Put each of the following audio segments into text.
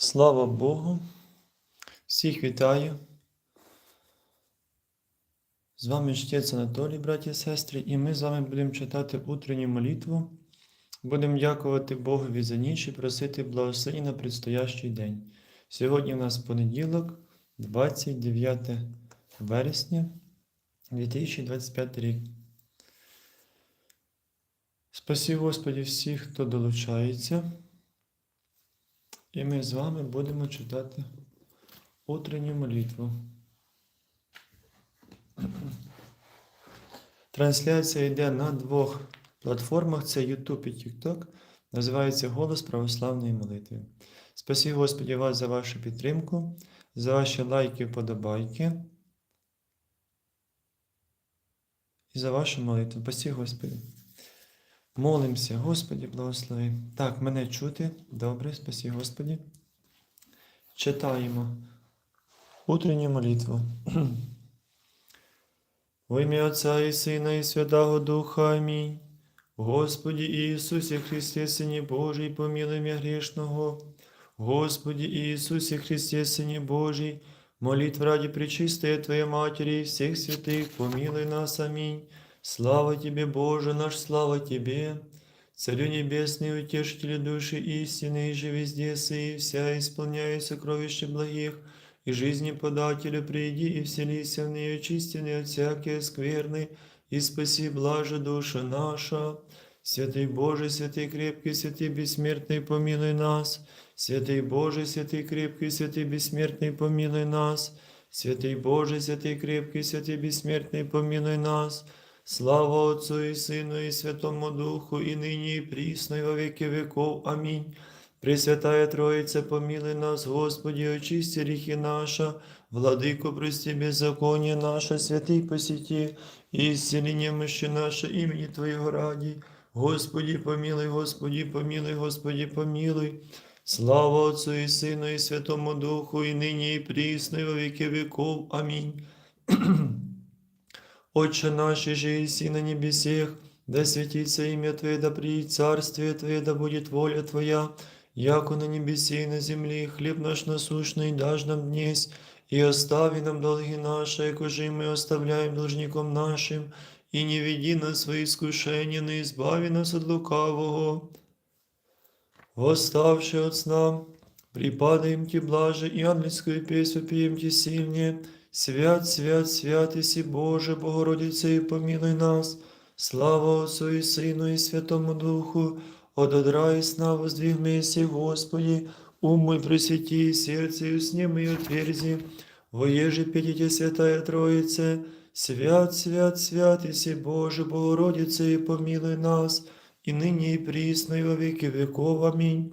Слава Богу! Всіх вітаю! З вами чтець Анатолій, браті і сестри, і ми з вами будемо читати утренню молитву. Будемо дякувати Богові за ніч і просити благословення на предстоящий день. Сьогодні у нас понеділок, 29 вересня 2025 рік. Спасі Господі всіх, хто долучається. І ми з вами будемо читати утренню молитву. Трансляція йде на двох платформах: це YouTube і TikTok. Називається Голос Православної молитви. Спасі Господі вас за вашу підтримку, за ваші лайки, вподобайки і за вашу молитву. Спасі Господі. Молимося, Господі, благослови. Так, мене чути. Добре, спасі Господі. Читаємо утренню молитву. Во ім'я Отця і Сина, і Святого Духа. Амінь. Господі Ісусі Христе, Сині Божий, помилуй мене грішного. Господі Ісусі Христе, Сині Божий, молитв ради пречистої Твоей Матери и всех святых, помилуй нас. Аминь. Слава Тебе, Боже наш, слава Тебе, Царю Небесный, утешителю души истины, и же везде сы, и вся исполняя сокровища благих, и жизни подателю приди и вселися в нее чистенный от всякой скверны, и спаси блаже душа наша. Святый Боже, святый крепкий, святый бессмертный, помилуй нас. Святый Боже, святый крепкий, святый бессмертный, помилуй нас. Святый Боже, святый крепкий, святый бессмертный, помилуй нас. Слава Отцу и Сыну и Святому Духу, и ныне и присно, и во веки веков. Аминь. Пресвятая Троица, помилуй нас, Господи, очисти грехи наша, Владыку, прости беззаконие наше, святый посети, и исцеление мощи наше имени Твоего ради. Господи, помилуй, Господи, помилуй, Господи, помилуй. Слава Отцу и Сыну и Святому Духу, и ныне и присно, и во веки веков. Аминь. Отче наш, же на небесех, да святится имя Твое, да приедет царствие Твое, да будет воля Твоя, яко на небесе и на земле, хлеб наш насущный дашь нам днесь, и остави нам долги наши, яко же мы оставляем должником нашим, и не веди нас свои искушения, но избави нас от лукавого. Восставши от сна, припадаем Ти блаже, и ангельскую песню пеем Ти сильнее, Свят, свят, свят, Иси Боже, Богородице, и помилуй нас. Слава Отцу и Сыну и Святому Духу, от одра и сна воздвигнися, Господи, ум мой просвети, сердце и усне мои отверзи, воеже петите Святая Троице, свят, свят, свят, Иси Боже, Богородице, и помилуй нас, и ныне и присно, и во веки веков. Аминь.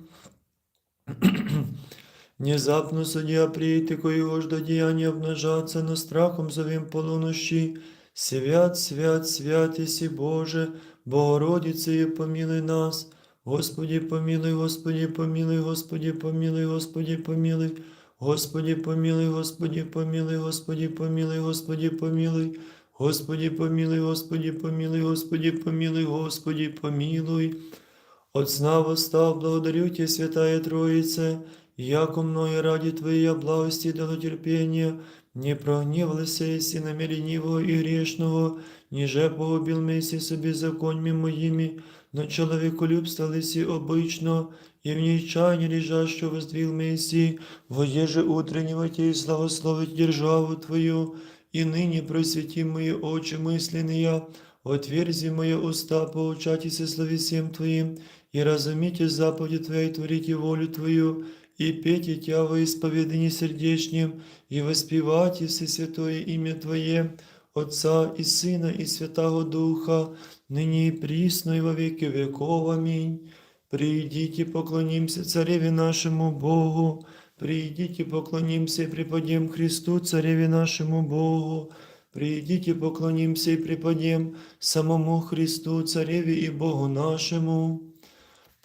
Внезапно судья прийти, коего ж до деяния обнажаться, но страхом зовем полунощи. Свят, свят, свят, Иси Боже, Богородице, и помилуй нас. Господи, помилуй, Господи, помилуй, Господи, помилуй, Господи, помилуй. Господи, помилуй, Господи, помилуй, Господи, помилуй, Господи, помилуй. Господи, помилуй, Господи, помилуй, Господи, помилуй, Господи, помилуй. От сна восстав, благодарю Тебя, Святая Троица, яко мною ради Твоей благости дало терпения, не прогневался еси на мире ленивого и грешного, ниже погубил меси собі законьми моїми, но человеколюбство лиси обычно, и в нечаянии лежащо воздвиг меси, воеже утреннего Тебе славословить державу Твою, и ныне просвети мои очи мысленные, отверзи мои уста, поучайтесь слове всем Твоим, и разумите заповеди Твои, творите волю Твою, и пейте Тя во исповедании сердечнем, и воспевайте все святое имя Твое, Отца и Сына и Святого Духа, ныне и присно и во веки веков. Аминь. Придите, поклонимся Цареве нашему Богу, придите, поклонимся и преподем Христу, Цареве нашему Богу, придите, поклонимся и преподем самому Христу, Цареве и Богу нашему.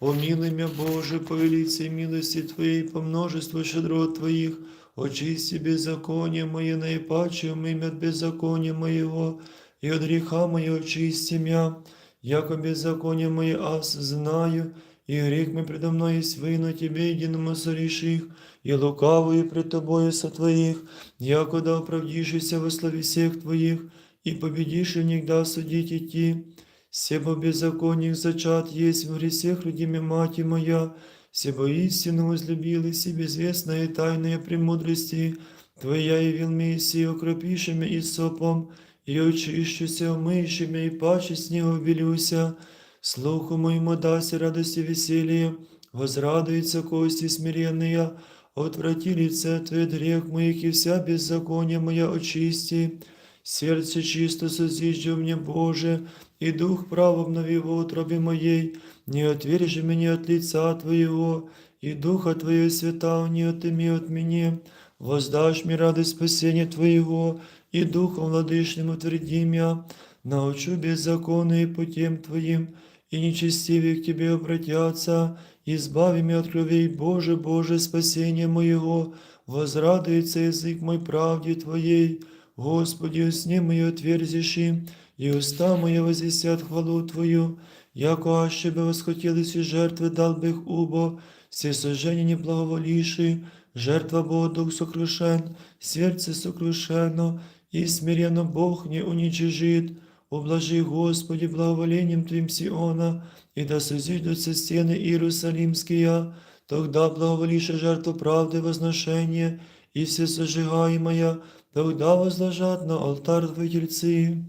Помилуй меня, Боже, по велице милости Твоей, по множеству щедрот Твоих, очисти беззаконие мое наипаче, умыми от беззакония моего, и от греха моего очисти меня, яко беззаконие мое аз знаю, и грех мы предо мной есть вину Тебе, единому соріших, и лукавую пред Тобою сотворих, якода оправдишься во славе всех Твоих, и победишь и никогда судить идти. Себо беззаконник зачат есть в гресех родиме мати моя, себо истину возлюбилась и безвестная тайная премудрости, Твоя явил и окропиши меня и сопом, и очищуся, умыйши меня, и паче с него белюся, слуху моему дасть радость и веселье, возрадуются кости смиренные, отврати лице Твое грех моих, и вся беззаконие моя очисти. Сердце чисто созижди мне, Боже, и дух прав обнови в утробе моей, не отвержи меня от лица Твоего, и духа Твоего свята не отыми от меня. Воздашь мне радость спасения Твоего, и духом владычным утверди меня, научу беззаконные путем Твоим, и нечестивые к Тебе обратятся, избави меня от кровей, Боже, Боже, спасение моего, возрадуется язык мой правде Твоей, Господи, усни мои отверзиши, и уста мои возвестят хвалу Твою, яко аще бы восхотелись и жертвы дал бы их убо, все сожжения не благоволивши, жертва Бога дух сокрушен, сердце сокрушено, и смиренно Бог не уничижит. Ублажи, Господи, благоволением Твоим Сиона, и да созидутся стены Иерусалимские, тогда благоволише жертву правды возношение, и все сожигаемое, тогда возложат на алтарь Твои тельцы.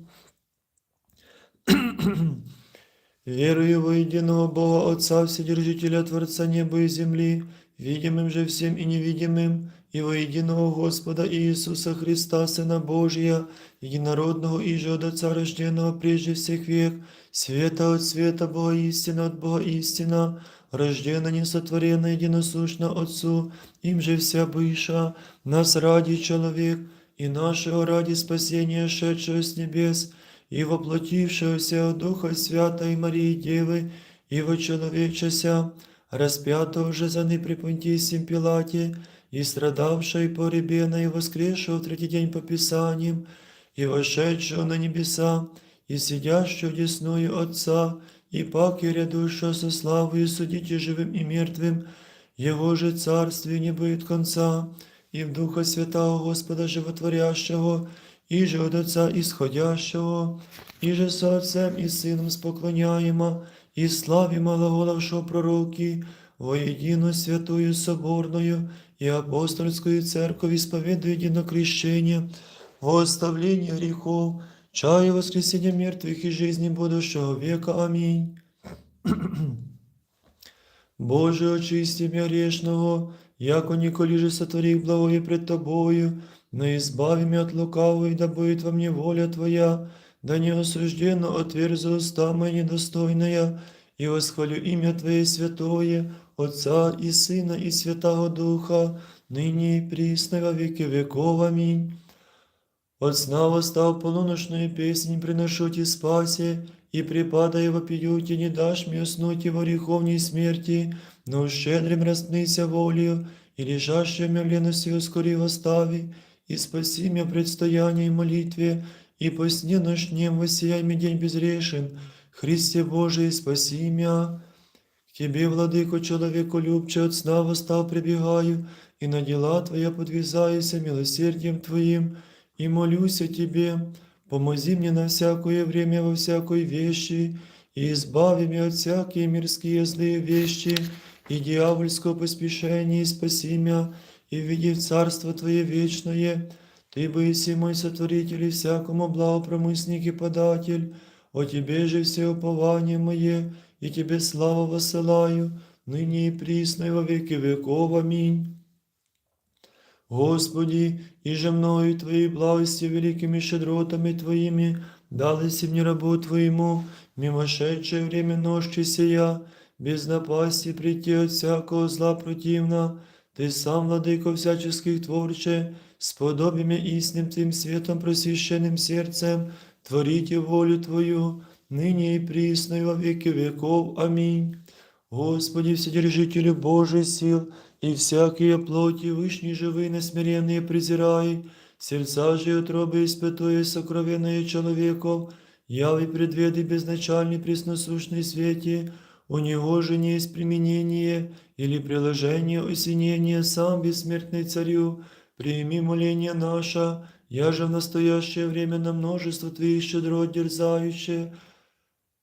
Верую во единого Бога Отца, Вседержителя Творца неба и земли, видимым же всем и невидимым, и во единого Господа Иисуса Христа, Сына Божия, единородного и же от Отца рожденного прежде всех век, света от света, Бога истина от Бога истина, рождена несотворена единосущна Отцу, им же вся быша, нас ради человек, и нашего ради спасения, шедшего с небес, и воплотившегося от Духа Святой Марии Девы, и вочеловечася, распятого же за при Понтисим Пилате, и страдавшего и погребена, и воскресшего в третий день по Писаниям, и вошедшего на небеса, и сидящего десную Отца, и пак и рядущего со славою судите живым и мертвым, Его же царствие не будет конца, и в Духа Святого Господа Животворящего, и же от Отца исходящего, и же со Отцем и Сыном споклоняемо, и славимо глаголавшего пророки, воедино святую соборную и апостольскую церковь исповедуя едино крещение, во оставление грехов, чая воскресения мертвых и жизни будущего века. Аминь. Боже, очисти меня грешного, яко николи же сотвори благое пред Тобою, но избави меня от лукавого, и да будет во мне воля Твоя, да не осужденно отверзу уста моя недостойная, и восхвалю имя Твое святое, Отца и Сына и Святого Духа, ныне и присно во веки веков. Аминь. От сна восстав полуношную песнь приношу Ти спасе, и припадая вопию Ти, не дашь мне уснуть во греховней смерти, но щедрым распнися волею, и лежащую меня в лености ускори восстави, и спаси меня предстояние и молитве, и по сне ночнем воссияй мне день безрешен, Христе Божий, спаси меня. К Тебе, владыко, человеку любче, от сна восстав прибегаю, и на дела Твоя подвязаюся милосердием Твоим, и молюся Тебе, помози мне на всякое время во всякой вещи, и избави меня от всякие мирские злые вещи, и дьявольского поспешения, и спаси меня, и введи в Царство Твое вечное. Ты быси мой сотворитель и всякому благопромысник и податель, о Тебе же все упование мое, и Тебе славу воссылаю, ныне и присно и во веки веков. Аминь. Господи, и же мною Твои благости великими щедротами Твоими дались мне рабу Твоему, мимошедшее время ночи сия, без напасти прийти от всякого зла противна, Ты сам, владыко всяческих творче, сподоби меня истинным Твоим светом просвященным сердцем, творите волю Твою, ныне и присно и во веки веков. Аминь. Господи, Вседержителю Божий сил, и всякие плоти вышние живые насмиренные презирай, сердца же и утробы испытуя сокровенные человеков, яви предведы безначальный пресносущный свете, у него же не есть применение или приложение осенения, сам бессмертный царю, прими моление наше, я же в настоящее время на множество твоих щедрот дерзающее,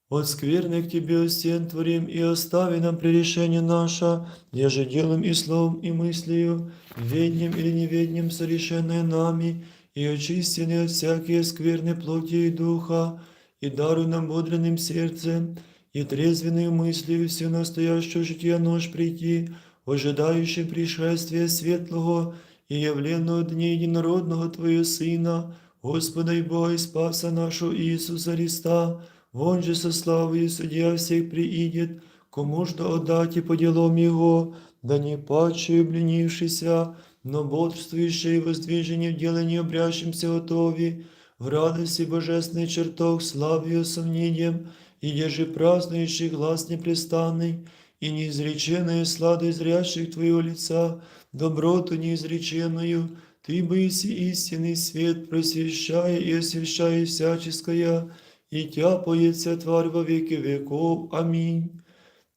от скверны к Тебе стен творим и остави нам пререшение наше, еже делом и словом и мыслью, веднем или неведнем совершенное нами, и очистены от всякие скверны плоти и духа, и даруй нам бодренным сердцем, и трезвенную мыслью все настоящее житие нож прийти, ожидающий пришествия светлого и явленного дня единородного Твоего Сына, Господа и Бога и Спаса нашего Иисуса Христа, Вон же со славою судья всех приидет, кому ж да отдать по делам Его, да не паче обленившийся, но бодрствующий и воздвижение в делании обрящимся готови, в радости божественный чертог, славою сомнением, и держи празднующий глаз непрестанный, и неизреченную сладость зрящих Твоего лица, доброту неизреченную, Ты быси истинный свет, просвещая и освещая всяческое, и тяпается тварь во веки веков. Аминь.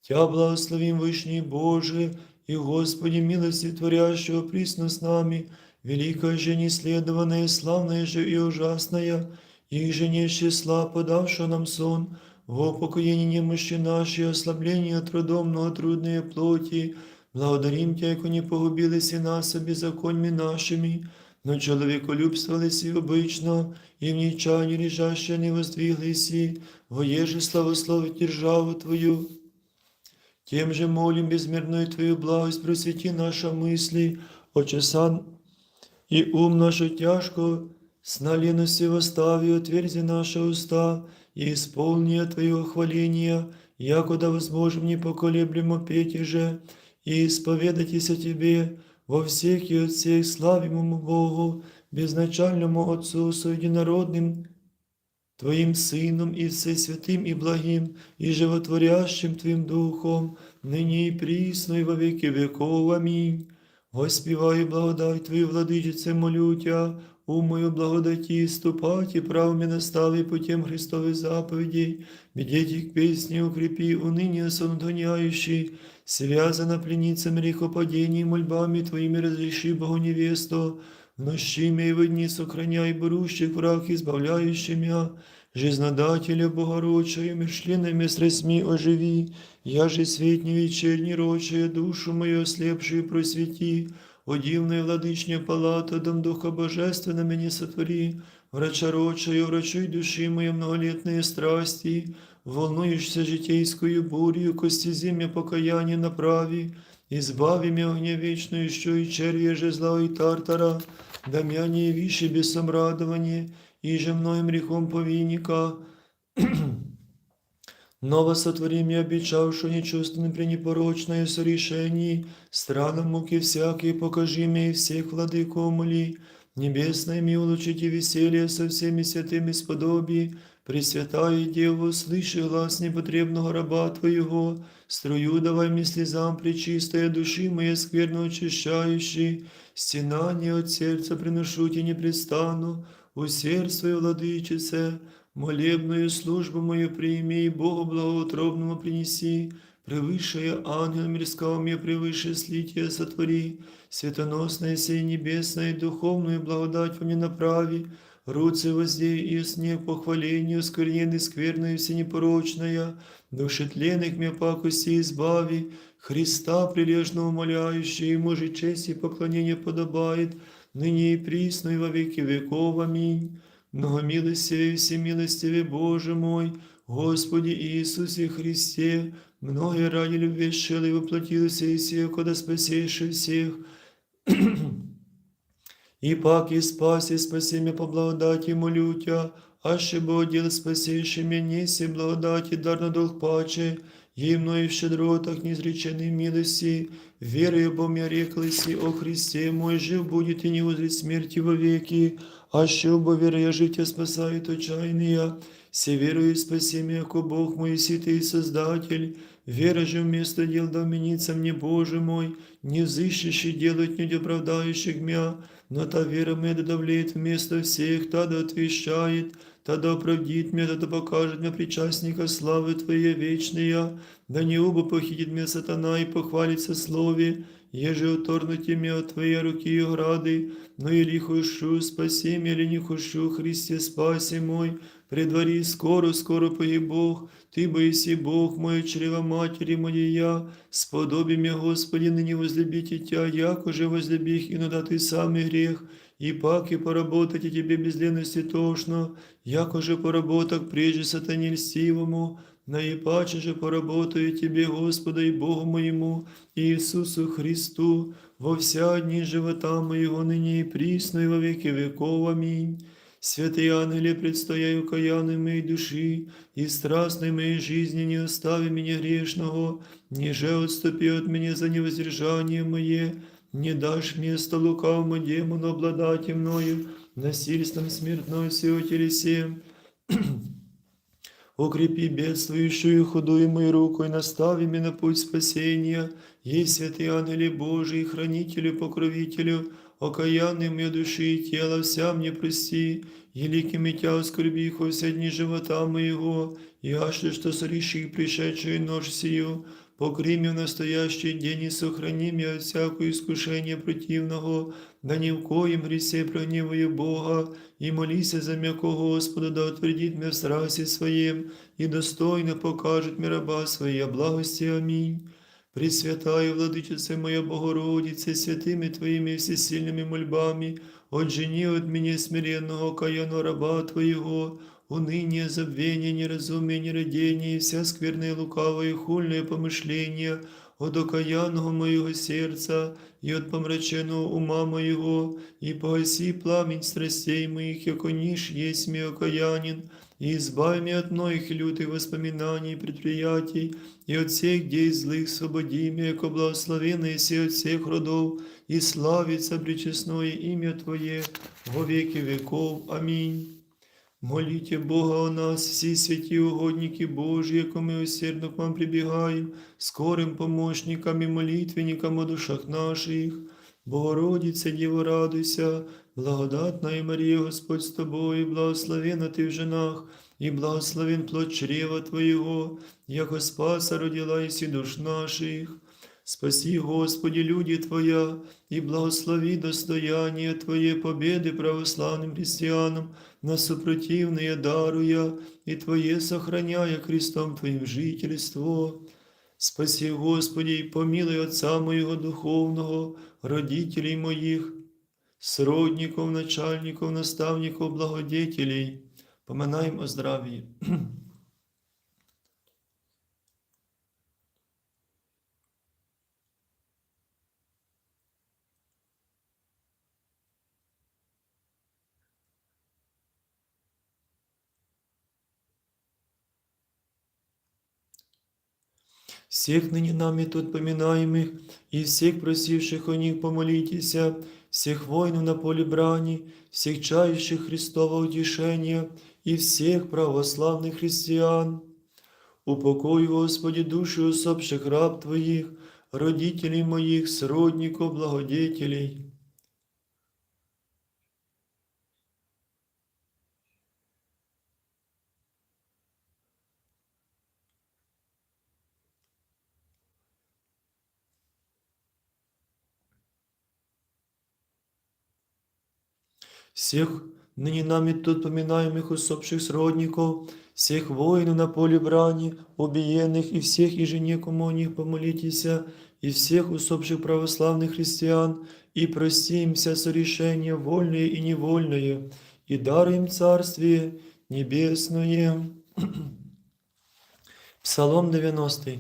Тя благословим Вышний Боже, и Господи милости творящего присно с нами, великая же неследованная, славная же и ужасная, и же не с числа подавшая нам сон, во упокоении немощи нашей, ослабление трудом, но трудные плоти, благодарим Тя, яко не погубились и нас беззаконьми нашими, но человеколюбствовались и обычно, и в нечаянии лежащие не воздвиглись, и воеже славословить державу Твою. Тем же молим безмерную Твою благость, просвети наши мысли, очесан и ум нашу тяжко, с налености восстави, отверзи наши уста, и исполни Твоего хваления, якуда возможем непоколеблемо петь же, и исповедайтесь о Тебе, во всех и от всех славимому Богу, безначальному Отцу Соединородным, Твоим Сыном и Всесвятым и благим, и животворящим Твоим Духом, ныне и присно, и во веки веков. Аминь. Воспевай благодать Твою, владычице, молю Тя, умою благодати, ступать и правыми настави путем Христовых заповедей, медети к песне укрепи, уныние сонутоняющий, связана пленницам грехопадений, мольбами Твоими разреши Богу невесту, в нощи и в дни сохраняй берущих враг, избавляющий мя, жизнодателя Богородчая, мершленными страстьми оживи, я же светни вечерней рочая, душу мою ослепшую просвети, о дивная владычня палата, дом Духа Божественного меня сотвори, врача рочая, врачуй души моей многолетные страсти, волнуешься житейскую бурью, кости земля покаяние направи, избави меня огня вечную, еще и червя же зла и тартара, да мя не виши без самрадования, и же мною грехом повинника, Ново сотвори мне обещавшую нечувственным пренепорочное сорешении, странам муки всякие покажи мне и всех владыку умоли, небесное ми улучшите веселье со всеми святыми сподоби, Пресвятая Дева, слыши глаз непотребного раба Твоего, струю давай мне слезам пречистая души моей скверно очищающей, стенание от сердца приношу тебе непрестанно, усердствуй, владычице, молебную службу мою прими и Богу благоутробному принеси, превыше ангел мирского мне превыше слития сотвори, светоносное сей небесное духовную благодать во мне направи, руцы воздей и сне похвалению, скверненной скверной всенепорочная, души тленных мне пакости избави, Христа прилежно умоляющий, ему же честь и поклонение подобает, ныне и присно и во веки веков. Аминь. Многомилостивый всемилостивый Боже мой, Господи Иисусе Христе, многие ради любви шел и воплотился и сие, когда спасейший всех, и пак и спаси, спаси меня по благодати, молю Тя, аще Бог дел спасейший меня, неси благодати, дар на дух паче, и мною в щедротах неизреченной милости, верою бо мне реклися о Христе мой, жив будет и не узрит смерти вовеки, аще оба веря життя спасает отчаянные, все верою спаси меня, яко Бог мой, ситый и Создатель, вера же вместо дел да вменится мне, Боже мой, не взыщущий делать не оправдающих мя, но та вера моя да давлеет вместо всех, та да отвещает, та да оправдит меня, да покажет мне причастника славы Твоей вечная, да не оба похитит меня сатана и похвалится слове, еже оторнуті меня от Твоей руки и ограды, но или хочу, спаси меня, или не хочу, Христе, спаси мой, предвари скоро, скоро погиб Бог, Ты боиси Бог мой, чрева матери моя, сподоби меня, Господи, ныне возлюбите Тя, яко же возлюбих, иногда Ты самый грех, и пак и поработать и Тебе без ленности тошно, яко же поработок прежде сатане льстивому, наипаче же поработаю Тебе, Господа и Богу моему, Иисусу Христу, во вся дни живота моего ныне и присно и во веки веков. Аминь. Святые ангели, предстояю каяны моей души, и страстной моей жизни не остави меня грешного, ниже отступи от меня за невоздержание мое, не дашь место лукавому демону обладать мною, насильством смертной сего телесе. Укрепи бедствующую худую мою руку и настави меня на путь спасения. Ей святые ангели Божии, хранителю, покровителю, окаянный мне души и тела, вся мне прости, великими тя оскорби все дни живота моего, и яшли, что сореши пришедшую ночь сию, покри меня в настоящий день и сохрани меня от всякого искушения противного, да ни в коем гресе прогневаю Бога, и молися за м'яко Господа, да утвердит меня в страсти своем, и достойно покажет мне раба своей благости. Аминь. Пресвятая Владычице моя Богородице, святыми Твоими всесильными мольбами, отжени от меня смиренного каяного раба Твоего, уныние, забвение, неразумие, нерадение, и вся скверная лукавая и хульное помышления, от окаянного моего сердца и от помраченного ума моего, и погаси пламень страстей моих, яко ниш есть мне окаянин, и избави меня от многих лютых воспоминаний и предприятий, и от всех дей злых свободи меня, яко благословенный си от всех родов, и славится пречестное имя Твое во веки веков. Аминь. Молите Бога о нас, всі святі угодники Божі, яко ми усердно к вам прибігаємо, скорим помощникам і молитвенникам о душах наших. Богородице, Діво, радуйся, благодатна і Марія, Господь з тобою, благословена ти в женах, і благословен плод чрева Твоєго, яко спаса родила ісі душ наших. Спаси, Господи, люди Твоя, и благослови достояние Твое победы православным христианам, на супротивные даруя, и Твое сохраняя крестом Твоим жительство. Спаси, Господи, и помилуй Отца моего духовного, родителей моих, сродников, начальников, наставников, благодетелей. Поминаем о здравии. всех ныне нами тут поминаемых, и всех просивших о них помолитеся, всех воинов на поле брани, всех чающих Христова утешения и всех православных христиан. Упокой, Господи, души усопших раб Твоих, родителей моих, сродников, благодетелей. всех ныне нами тут поминаемых усопших сродников, всех воинов на поле брани, убиенных и всех и жене, кому о них помолитеся, и всех усопших православных христиан, и прости им вся сорешения, вольные и невольные, и даруем Царствие Небесное. Псалом 90.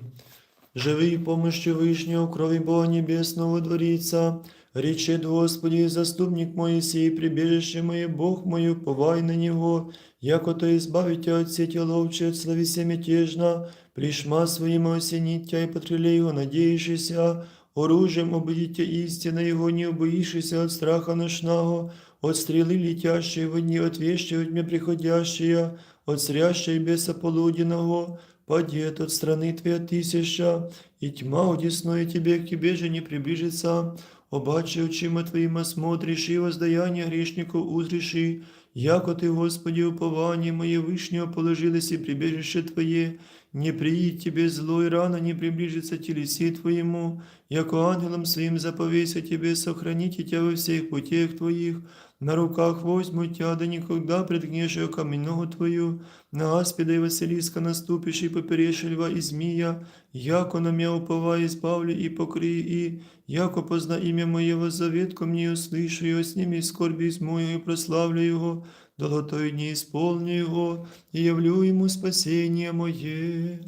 Живи помощью Вышнего, крови Бога Небесного дворица, Речет Господи, заступник мой сей, прибежище мое, Бог мою, повай на Него, яко то избавите от сети ловчи, от славися мятежна, плешма своим осенитя и потрелей его, надеющийся, оружием обидите истина Его, не убоишься от страха ношного, от стрелы летящей в дни, от вещи от мне приходящие, от срящей беса полуденного, падет от страны Твоя тысяча, и тьма удесное Тебе, к Тебе же не приближится, обаче очима Твоїма смотришь, и воздаяние грешников узреши, яко ти, Господи, упование моє вишнього положилось і прибіжище Твое, не приидь Тебе зло и рано не приближится телеси Твоему, яко ангелом своим заповейся Тебе сохраните Тебя во всех путях Твоих, на руках возьму Тебя, да никогда предгнешь я каменного Твою, на аспида и Василиска наступишь и поперешь льва и змея, яко на меня уповай, избавлю и покри, и яко позна имя Моего завет ко мне услышу, и сними скорби из мою, и прославлю Его, долготой не исполню Его, и явлю Ему спасение моє.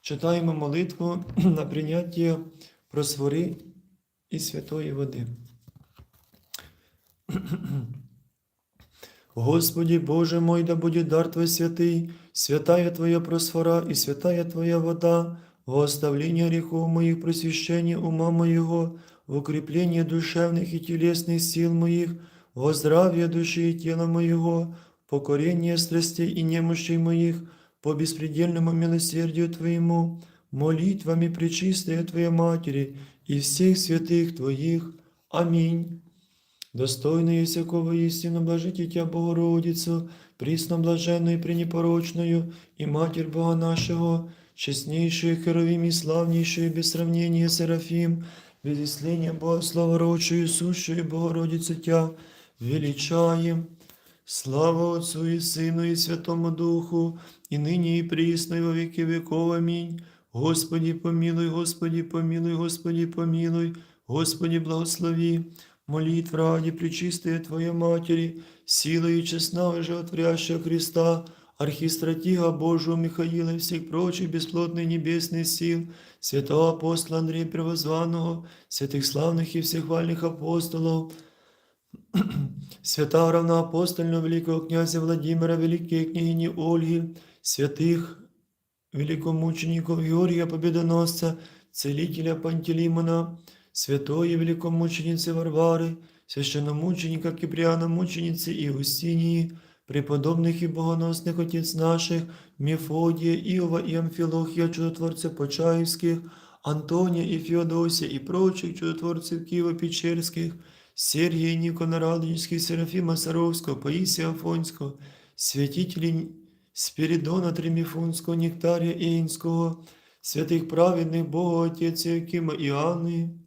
Читаємо молитву на прийняття просвори і святої води. Господи Боже мой, да будет дар Твой святый, святая Твоя просфора и святая Твоя вода, во оставление грехов моих, просвящение ума моего, в укрепление душевных и телесных сил моих, во здравие души и тела моего, покорение страстей и немощей моих, по беспредельному милосердию Твоему, молитвами пречистая Твоя Матери и всех святых Твоих. Аминь. Достойную всякого истину блажите Тя Богородицу, присно блаженную и пренепорочную, и Матерь Бога нашего, честнейшую Херовим и славнейшую, без сравнения Серафим, без исления Бога славородшую, сущую Богородицу Тя, величаем. Слава Отцу и Сыну и Святому Духу, и ныне и присно, и во веки веков. Аминь. Господи, помилуй, Господи, помилуй, Господи, помилуй, Господи, благослови. Молитв ради Пречистая Твоя Матери, сила и честного животворящего Христа, архистратига Божию Михаила и всех прочих бесплотных небесных сил, святого апостола Андрея Превозванного, святых славных и всехвальных апостолов, святого равноапостольного великого князя Владимира, великой княгини Ольги, святых великомучеников Георгия Победоносца, целителя Пантелеймона, святой великомученицы Варвары, священномученика Киприана, мученицы Иустинии, преподобных и богоносных отец наших, Мефодия, Иова и Амфилохия, чудотворцев Почаевских, Антония и Феодосия и прочих чудотворцев Киева-Печерских, Сергия Никона Радонежских, Серафима Саровского, Паисия Афонского, святителей Спиридона Тримифунского, Нектария Иинского, святых праведных Бога Отец Якима и Анны,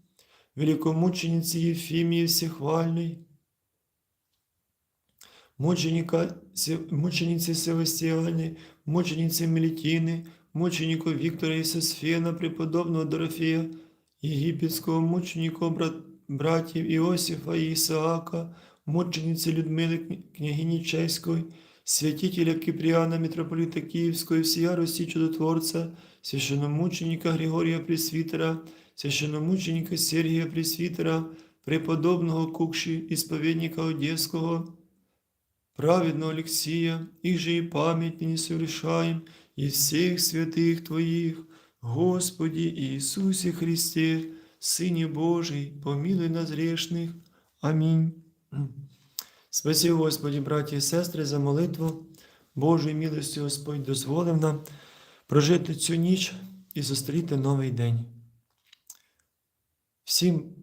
великомученицы Ефимии Всехвальной, мученика, Се- мученицы Севастианы, мученицы Мелитины, мученику Виктора и Сосфена, преподобного Дорофея, египетского мученика брат, братьев Иосифа и Исаака, мученицы Людмилы кня- княгини Чеської, святителя Киприана, митрополита Киевского, всея Руси чудотворца, священномученика Григория Пресвитера, священномученика Сергия Пресвитера, преподобного Кукши, исповедника Одесского, праведного Алексия, их же и память не совершаем, и всех святых Твоих, Господи Иисусе Христе, Сыне Божий, помилуй нас грешных. Аминь. Спасибо, Господи, браті і сестри, за молитву. Божою милостю Господь дозволив нам прожити цю ніч і зустріти новий день. Всім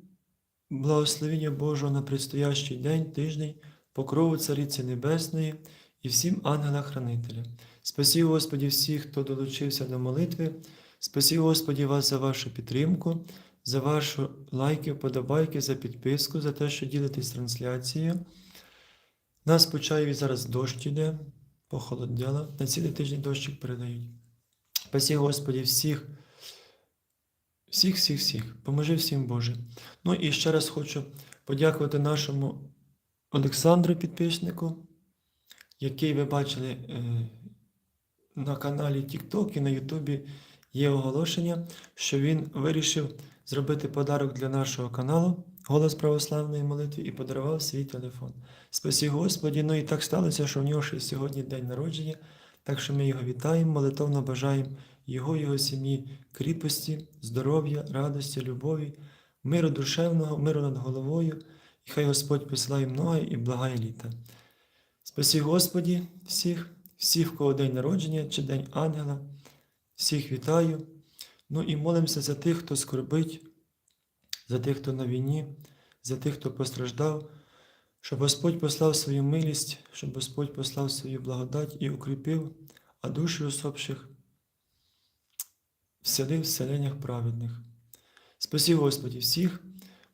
благословення Божого на предстоящий день, тиждень, покрову Цариці Небесної і всім ангелам-хранителям. Спасибо, Господі, всіх, хто долучився до молитви. Спасибо, Господі, вас за вашу підтримку, за ваші лайки, вподобайки, за підписку, за те, що ділитесь трансляцією. Нас по Чаєві зараз дощ іде, похолоділо. На цілий тиждень дощик передають. Спасі, Господі, всіх, всіх, всіх, всіх. Поможи всім Боже. Ну і ще раз хочу подякувати нашому Олександру підписнику, який ви бачили е, на каналі TikTok і на Ютубі є оголошення, що він вирішив зробити подарок для нашого каналу Голос православної молитви і подарував свій телефон. Спасі Господі, ну і так сталося, що в нього ще сьогодні день народження, так що ми його вітаємо, молитовно бажаємо його, його сім'ї кріпості, здоров'я, радості, любові, миру душевного, миру над головою, і хай Господь посилає много і благає літа. Спасі Господі всіх, всіх, в кого день народження чи День Ангела, всіх вітаю. Ну і молимося за тих, хто скорбить за тих, хто на війні, за тих, хто постраждав, щоб Господь послав свою милість, щоб Господь послав свою благодать і укріпив, а душі усопших вселив в селеннях праведних. Спасі Господі всіх,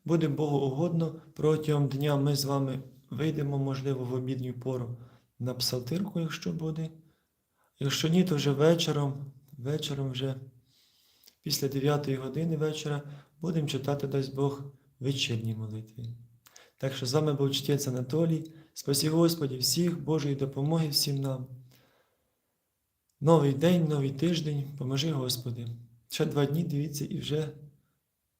буде Богу угодно, протягом дня ми з вами вийдемо, можливо, в обідню пору на псалтирку, якщо буде. Якщо ні, то вже вечором, вечором вже після 9 години вечора будемо читати, дасть Бог, вечірні молитви. Так що з вами був чтець Анатолій. Спасі Господі всіх, Божої допомоги всім нам. Новий день, новий тиждень, поможи Господи. Ще два дні, дивіться, і вже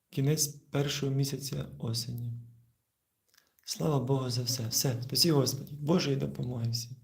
кінець першого місяця осені. Слава Богу за все. Все, спасі Господі, Божої допомоги всім.